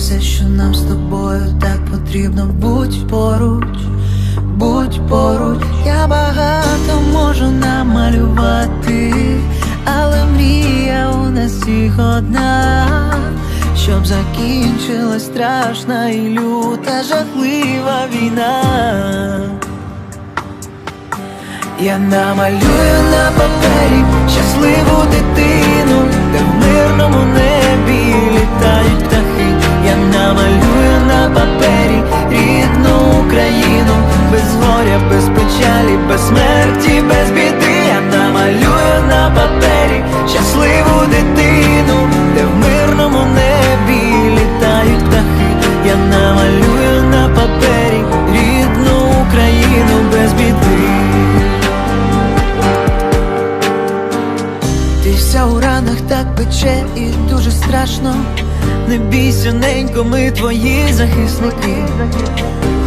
все, що нам з тобою так потрібно. Будь поруч, будь поруч. Я багато можу намалювати, але мрія у нас всіх одна. Щоб закінчилась страшна і люта жахлива війна. Я намалюю на папері щасливу печалі, без смерті, без біди. Я намалюю на папері щасливу дитину, де в мирному небі літають птахи. Я намалюю на папері рідну Україну без біди. Ти вся у ранах так пече і дуже страшно. Не бійся, ненько, ми твої захисники.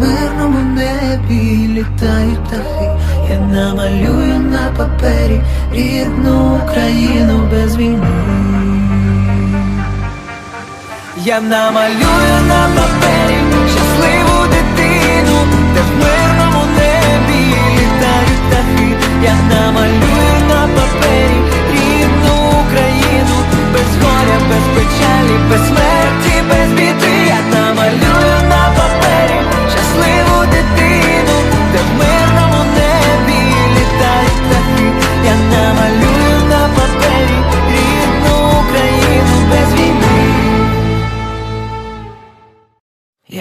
мирному небі літають птахи. Я намалюю на папері рідну Україну без війни. Я намалюю на папері щасливу дитину, де в